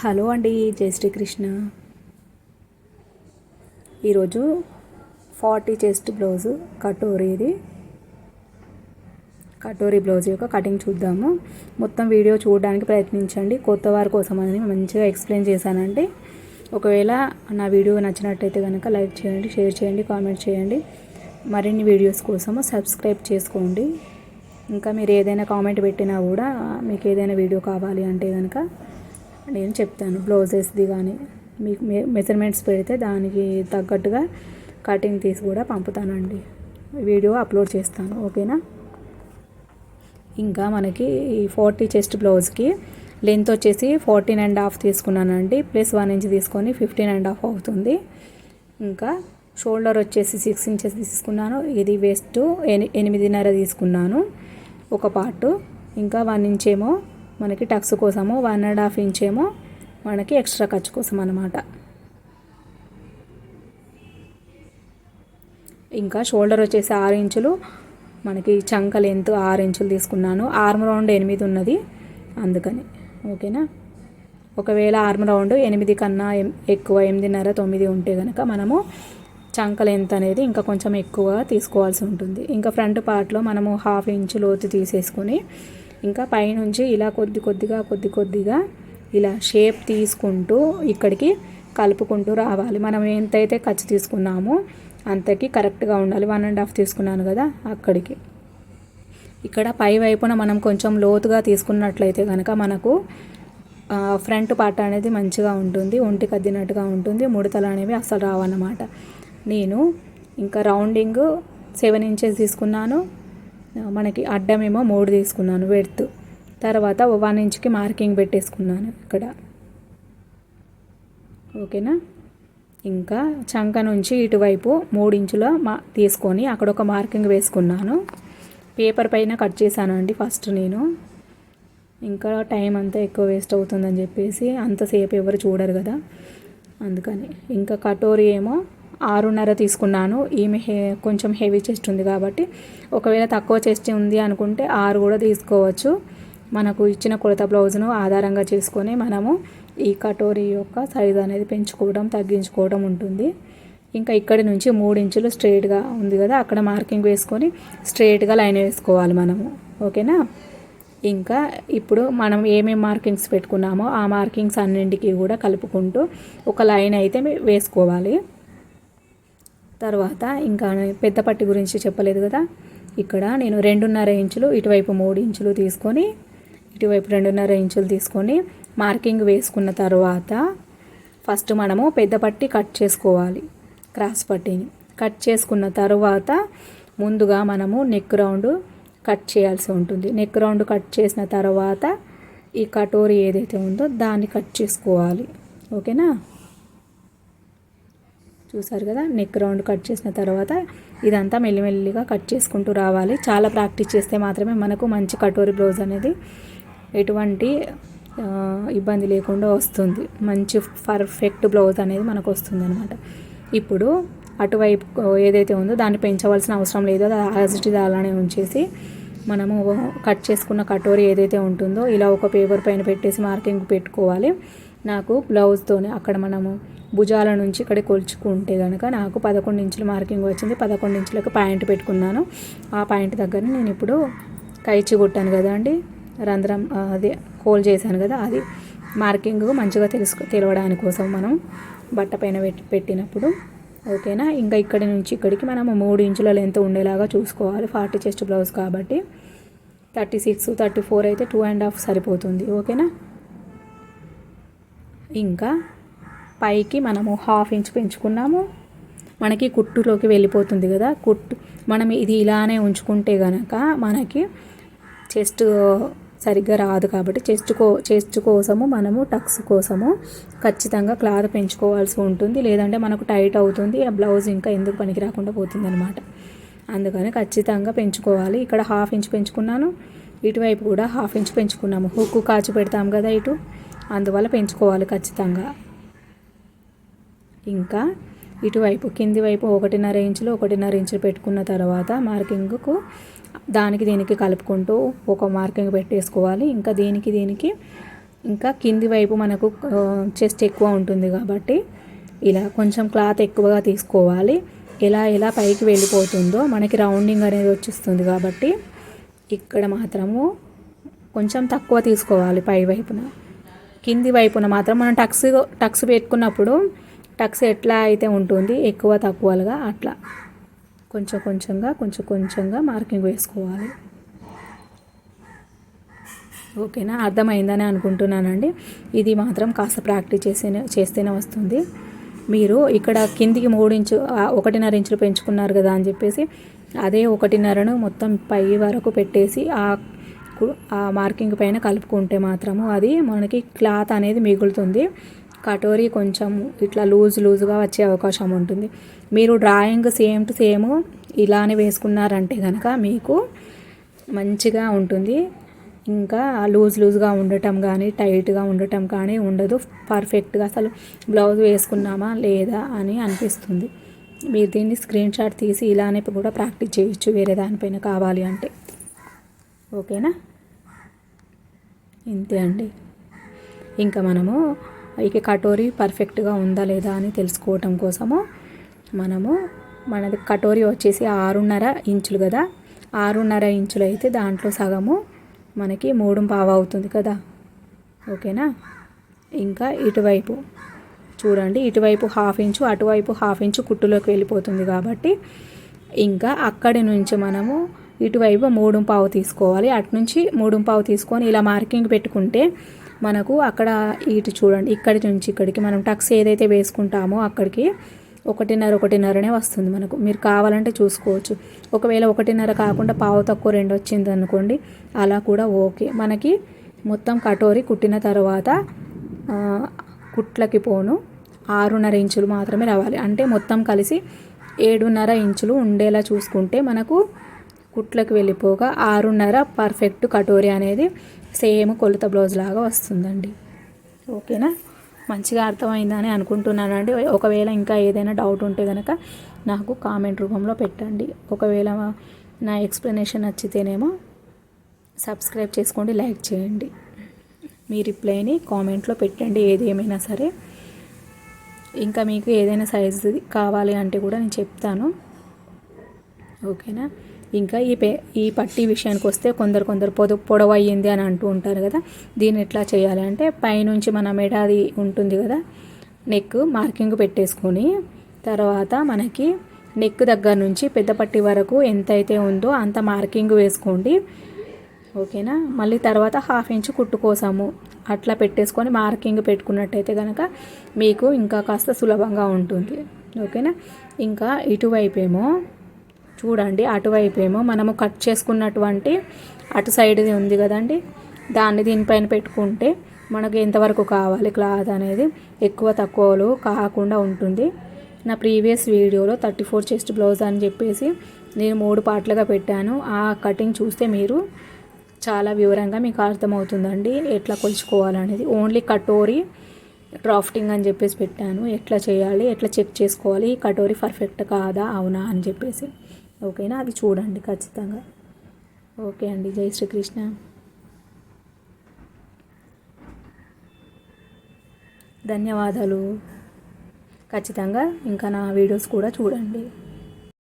Hello అండి జై శ్రీకృష్ణ. ఈరోజు ఫార్టీ చెస్ట్ బ్లౌజు కటోరీది. కటోరీ బ్లౌజ్ యొక్క కటింగ్ చూద్దాము. మొత్తం వీడియో చూడడానికి ప్రయత్నించండి. కొత్త వారి కోసం అని మంచిగా ఎక్స్ప్లెయిన్ చేశానండి. ఒకవేళ నా వీడియో నచ్చినట్టయితే కనుక లైక్ చేయండి షేర్ చేయండి కామెంట్ చేయండి. మరిన్ని వీడియోస్ కోసము సబ్స్క్రైబ్ చేసుకోండి. ఇంకా మీరు ఏదైనా కామెంట్ పెట్టినా కూడా మీకు ఏదైనా వీడియో కావాలి అంటే కనుక నేను చెప్తాను బ్లౌజెస్ది కానీ మీకు మెజర్మెంట్స్ పెడితే దానికి తగ్గట్టుగా కటింగ్ తీసి కూడా పంపుతానండి. వీడియో అప్లోడ్ చేస్తాను ఓకేనా? ఇంకా మనకి ఈ ఫార్టీ చెస్ట్ బ్లౌజ్కి లెంత్ వచ్చేసి ఫార్టీన్ అండ్ హాఫ్ తీసుకున్నానండి ప్లస్ వన్ ఇంచ్ తీసుకొని ఫిఫ్టీన్ అండ్ హాఫ్ అవుతుంది. ఇంకా షోల్డర్ వచ్చేసి సిక్స్ ఇంచెస్ తీసుకున్నాను ఇది వెస్ట్ ఎనిమిదిన్నర తీసుకున్నాను ఒక పార్ట్. ఇంకా వన్ ఇంచ్ ఏమో మనకి టక్స్ కోసము వన్ అండ్ హాఫ్ ఇంచ్ ఏమో మనకి ఎక్స్ట్రా ఖర్చు కోసం అనమాట ఇంకా షోల్డర్ వచ్చేసి ఆరు ఇంచులు మనకి చంక లెంత్ ఆరు ఇంచులు తీసుకున్నాను. ఆర్మ్ రౌండ్ ఎనిమిది ఉన్నది అందుకని ఓకేనా? ఒకవేళ ఆర్మ్ రౌండ్ ఎనిమిది కన్నా ఎక్కువ ఎనిమిదిన్నర తొమ్మిది ఉంటే కనుక మనము చంక లెంత్ అనేది ఇంకా కొంచెం ఎక్కువ తీసుకోవాల్సి ఉంటుంది. ఇంకా ఫ్రంట్ పార్ట్లో మనము హాఫ్ ఇంచు లోతు తీసేసుకొని ఇంకా పైనుంచి ఇలా కొద్ది కొద్దిగా కొద్ది కొద్దిగా ఇలా షేప్ తీసుకుంటూ ఇక్కడికి కలుపుకుంటూ రావాలి. మనం ఎంతైతే ఖర్చు తీసుకున్నామో అంతకి కరెక్ట్గా ఉండాలి. వన్ అండ్ హాఫ్ తీసుకున్నాను కదా అక్కడికి. ఇక్కడ పై వైపున మనం కొంచెం లోతుగా తీసుకున్నట్లయితే కనుక మనకు ఫ్రంట్ పార్ట్ అనేది మంచిగా ఉంటుంది. ఒంటికి అద్దినట్టుగా ఉంటుంది. ముడతలు అనేవి అసలు రావన్నమాట. నేను ఇంకా రౌండింగ్ సెవెన్ ఇంచెస్ తీసుకున్నాను. మనకి అడ్డమేమో మూడు తీసుకున్నాను వెడ్త్. తర్వాత వన్ ఇంచ్కి మార్కింగ్ పెట్టేసుకున్నాను ఇక్కడ. ఓకేనా? ఇంకా చంక నుంచి ఇటువైపు మూడు ఇంచుల మా తీసుకొని అక్కడ ఒక మార్కింగ్ వేసుకున్నాను. పేపర్ పైన కట్ చేశాను అండి ఫస్ట్ నేను. ఇంకా టైం అంతా ఎక్కువ వేస్ట్ అవుతుందని చెప్పేసి అంతసేపు ఎవరు చూడరు కదా. అందుకని. ఇంకా కటోరీ ఏమో ఆరున్నర తీసుకున్నాను. ఈమె హే కొంచెం హెవీ చెస్ట్ ఉంది కాబట్టి. ఒకవేళ తక్కువ చెస్ట్ ఉంది అనుకుంటే ఆరు కూడా తీసుకోవచ్చు. మనకు ఇచ్చిన కొలత బ్లౌజ్ను ఆధారంగా చేసుకొని మనము ఈ కటోరీ యొక్క సైజ్ అనేది పెంచుకోవడం తగ్గించుకోవడం ఉంటుంది. ఇంకా ఇక్కడి నుంచి మూడు ఇంచులు స్ట్రైట్గా ఉంది కదా అక్కడ మార్కింగ్ వేసుకొని స్ట్రైట్గా లైన్ వేసుకోవాలి మనము. ఓకేనా? ఇంకా ఇప్పుడు మనం ఏమేమి మార్కింగ్స్ పెట్టుకున్నామో ఆ మార్కింగ్స్ అన్నింటికి కూడా కలుపుకుంటూ ఒక లైన్ అయితే వేసుకోవాలి. తర్వాత ఇంకా పెద్ద పట్టి గురించి చెప్పలేదు కదా. ఇక్కడ నేను రెండున్నర ఇంచులు ఇటువైపు మూడు ఇంచులు తీసుకొని ఇటువైపు రెండున్నర ఇంచులు తీసుకొని మార్కింగ్ వేసుకున్న తర్వాత ఫస్ట్ మనము పెద్ద పట్టి కట్ చేసుకోవాలి. క్రాస్ పట్టిని కట్ చేసుకున్న తర్వాత ముందుగా మనము నెక్ రౌండ్ కట్ చేయాల్సి ఉంటుంది. నెక్ రౌండ్ కట్ చేసిన తర్వాత ఈ కటోరీ ఏదైతే ఉందో దాన్ని కట్ చేసుకోవాలి. ఓకేనా? చూసారు కదా? నెక్ రౌండ్ కట్ చేసిన తర్వాత ఇదంతా మెల్లిమెల్లిగా కట్ చేసుకుంటూ రావాలి. చాలా ప్రాక్టీస్ చేస్తే మాత్రమే మనకు మంచి కటోరీ బ్లౌజ్ అనేది ఎటువంటి ఇబ్బంది లేకుండా వస్తుంది. మంచి పర్ఫెక్ట్ బ్లౌజ్ అనేది మనకు వస్తుంది అనమాట ఇప్పుడు అటువైపు ఏదైతే ఉందో దాన్ని పెంచవలసిన అవసరం లేదు. అది యాజిటీ అలానే ఉంచేసి మనము కట్ చేసుకున్న కటోరీ ఏదైతే ఉంటుందో ఇలా ఒక పేపర్ పైన పెట్టేసి మార్కింగ్ పెట్టుకోవాలి. నాకు బ్లౌజ్తోనే అక్కడ మనము భుజాల నుంచి ఇక్కడ కొలుచుకుంటే కనుక నాకు పదకొండు ఇంచుల మార్కింగ్ వచ్చింది. పదకొండు ఇంచులకు పాయింట్ పెట్టుకున్నాను. ఆ పాయింట్ దగ్గర నేను ఇప్పుడు కైచి కొట్టాను కదా అండి. రంధ్రం అది హోల్ చేశాను కదా అది మార్కింగ్ మంచిగా తెలుసు తెలవడానికి కోసం మనం బట్ట పైన పెట్టి పెట్టినప్పుడు. ఓకేనా? ఇంకా ఇక్కడి నుంచి ఇక్కడికి మనం మూడు ఇంచుల లెంత్ ఉండేలాగా చూసుకోవాలి. ఫార్టీ చెస్ట్ బ్లౌజ్ కాబట్టి. థర్టీ సిక్స్ థర్టీ ఫోర్ అయితే టూ అండ్ హాఫ్ సరిపోతుంది. ఓకేనా? ఇంకా పైకి మనము హాఫ్ ఇంచ్ పెంచుకున్నాము. మనకి కుట్టులోకి వెళ్ళిపోతుంది కదా కుట్టు మనం ఇది ఇలానే ఉంచుకుంటే కనుక మనకి చెస్ట్ సరిగ్గా రాదు కాబట్టి చెస్ట్ కో చెస్ట్ కోసము మనము టక్స్ కోసము ఖచ్చితంగా క్లాత్ పెంచుకోవాల్సి ఉంటుంది. లేదంటే మనకు టైట్ అవుతుంది ఆ బ్లౌజ్ ఇంకా ఎందుకు పనికి రాకుండా పోతుంది అనమాట అందుకని ఖచ్చితంగా పెంచుకోవాలి. ఇక్కడ హాఫ్ ఇంచ్ పెంచుకున్నాను ఇటువైపు కూడా హాఫ్ ఇంచ్ పెంచుకున్నాము. హుక్కు కాచి పెడతాం కదా ఇటు. అందువల్ల పెంచుకోవాలి ఖచ్చితంగా. ఇంకా ఇటువైపు కింది వైపు ఒకటిన్నర ఇంచులు ఒకటిన్నర ఇంచులు పెట్టుకున్న తర్వాత మార్కింగ్కు దానికి దీనికి కలుపుకుంటూ ఒక మార్కింగ్ పెట్టేసుకోవాలి. ఇంకా దీనికి దీనికి ఇంకా కింది వైపు మనకు చెస్ట్ ఎక్కువ ఉంటుంది కాబట్టి ఇలా కొంచెం క్లాత్ ఎక్కువగా తీసుకోవాలి. ఎలా ఎలా పైకి వెళ్ళిపోతుందో మనకి రౌండింగ్ అనేది వచ్చేస్తుంది కాబట్టి ఇక్కడ మాత్రము కొంచెం తక్కువ తీసుకోవాలి పై వైపున. కింది వైపున మాత్రం మనం టక్స్ టక్స్ పెట్టుకున్నప్పుడు టక్స్ ఎట్లా అయితే ఉంటుంది ఎక్కువ తక్కువలుగా అట్లా. కొంచెం కొంచెంగా కొంచెం కొంచెంగా మార్కింగ్ వేసుకోవాలి. ఓకేనా? అర్థమైందని అనుకుంటున్నానండి. ఇది మాత్రం కాస్త ప్రాక్టీస్ చేసేనే చేస్తేనే వస్తుంది. మీరు ఇక్కడ కిందికి మూడు ఇంచు ఒకటిన్నర ఇంచులు పెంచుకున్నారు కదా అని చెప్పేసి అదే ఒకటిన్నరను మొత్తం పై వరకు పెట్టేసి ఆ ఆ మార్కింగ్ పైన కలుపుకుంటే మాత్రము అది మనకి క్లాత్ అనేది మిగులుతుంది. కటోరీ కొంచెం ఇట్లా లూజ్ లూజ్గా వచ్చే అవకాశం ఉంటుంది. మీరు డ్రాయింగ్ సేమ్ టు సేమ్ ఇలానే వేసుకున్నారంటే కనుక మీకు మంచిగా ఉంటుంది. ఇంకా లూజ్ లూజ్గా ఉండటం కానీ టైట్గా ఉండటం కానీ ఉండదు. పర్ఫెక్ట్గా అసలు బ్లౌజ్ వేసుకున్నామా లేదా అని అనిపిస్తుంది. మీరు దీన్ని స్క్రీన్ షాట్ తీసి ఇలానే కూడా ప్రాక్టీస్ చేయొచ్చు. వేరే దానిపైన కావాలి అంటే. ఓకేనా? ఇంతే అండి. ఇంకా మనము ఇక కటోరీ పర్ఫెక్ట్గా ఉందా లేదా అని తెలుసుకోవటం కోసము మనము మనది కటోరీ వచ్చేసి ఆరున్నర ఇంచులు కదా. ఆరున్నర ఇంచులు అయితే దాంట్లో సగము మనకి మూడు పావు అవుతుంది కదా. ఓకేనా? ఇంకా ఇటువైపు చూడండి. ఇటువైపు హాఫ్ ఇంచు అటువైపు హాఫ్ ఇంచు కుట్టులోకి వెళ్ళిపోతుంది కాబట్టి ఇంకా అక్కడి నుంచి మనము ఇటువైపు మూడు పావు తీసుకోవాలి. అటు నుంచి మూడు పావు తీసుకొని ఇలా మార్కింగ్ పెట్టుకుంటే మనకు అక్కడ ఇటు చూడండి ఇక్కడి నుంచి ఇక్కడికి మనం టక్స్ ఏదైతే వేసుకుంటామో అక్కడికి ఒకటిన్నర ఒకటిన్నరనే వస్తుంది మనకు. మీరు కావాలంటే చూసుకోవచ్చు. ఒకవేళ ఒకటిన్నర కాకుండా పావు తక్కువ రెండు వచ్చింది అనుకోండి అలా కూడా ఓకే. మనకి మొత్తం కటోరి కుట్టిన తర్వాత కుట్లకి పోను ఆరున్నర ఇంచులు మాత్రమే రావాలి. అంటే మొత్తం కలిసి ఏడున్నర ఇంచులు ఉండేలా చూసుకుంటే మనకు కుట్లకు వెళ్ళిపోగా ఆరున్నర పర్ఫెక్ట్ కటోరీ అనేది సేమ్ కొలత బ్లౌజ్ లాగా వస్తుందండి. ఓకేనా? మంచిగా అర్థమైందని అనుకుంటున్నానండి. ఒకవేళ ఇంకా ఏదైనా డౌట్ ఉంటే కనుక నాకు కామెంట్ రూపంలో పెట్టండి. ఒకవేళ నా ఎక్స్ప్లెనేషన్ నచ్చితేనేమో సబ్స్క్రైబ్ చేసుకోండి లైక్ చేయండి. మీ రిప్లైని కామెంట్లో పెట్టండి ఏది ఏమైనా సరే. ఇంకా మీకు ఏదైనా సైజు కావాలి అంటే కూడా నేను చెప్తాను. ఓకేనా? ఇంకా ఈ పే ఈ పట్టీ విషయానికి వస్తే కొందరు కొందరు పొద పొడవు అయ్యింది అని అంటూ ఉంటారు కదా. దీన్ని ఎట్లా చేయాలి అంటే పైనుంచి మన మెడాది ఉంటుంది కదా నెక్ మార్కింగ్ పెట్టేసుకొని తర్వాత మనకి నెక్ దగ్గర నుంచి పెద్ద పట్టి వరకు ఎంత అయితే ఉందో అంత మార్కింగ్ వేసుకోండి. ఓకేనా? మళ్ళీ తర్వాత హాఫ్ ఇంచ్ కుట్టుకోసాము అట్లా పెట్టేసుకొని మార్కింగ్ పెట్టుకున్నట్టయితే కనుక మీకు ఇంకా కాస్త సులభంగా ఉంటుంది. ఓకేనా? ఇంకా ఇటువైపు ఏమో చూడండి అటువైపు ఏమో మనము కట్ చేసుకున్నటువంటి అటు సైడ్ది ఉంది కదండి. దాన్ని దీనిపైన పెట్టుకుంటే మనకు ఎంతవరకు కావాలి క్లాత్ అనేది? ఎక్కువ తక్కువలు కాకుండా ఉంటుంది. నా ప్రీవియస్ వీడియోలో థర్టీ ఫోర్ చెస్ట్ బ్లౌజ్ అని చెప్పేసి నేను మూడు పార్ట్లుగా పెట్టాను. ఆ కటింగ్ చూస్తే మీరు చాలా వివరంగా మీకు అర్థమవుతుందండి. ఎట్లా కొలుచుకోవాలనేది. ఓన్లీ కటోరీ డ్రాఫ్టింగ్ అని చెప్పేసి పెట్టాను. ఎట్లా చేయాలి ఎట్లా చెక్ చేసుకోవాలి కటోరీ పర్ఫెక్ట్ కాదా అవునా అని చెప్పేసి. ఓకేనా? అది చూడండి ఖచ్చితంగా. ఓకే అండి. జై శ్రీకృష్ణ. ధన్యవాదాలు. ఖచ్చితంగా ఇంకా నా వీడియోస్ కూడా చూడండి.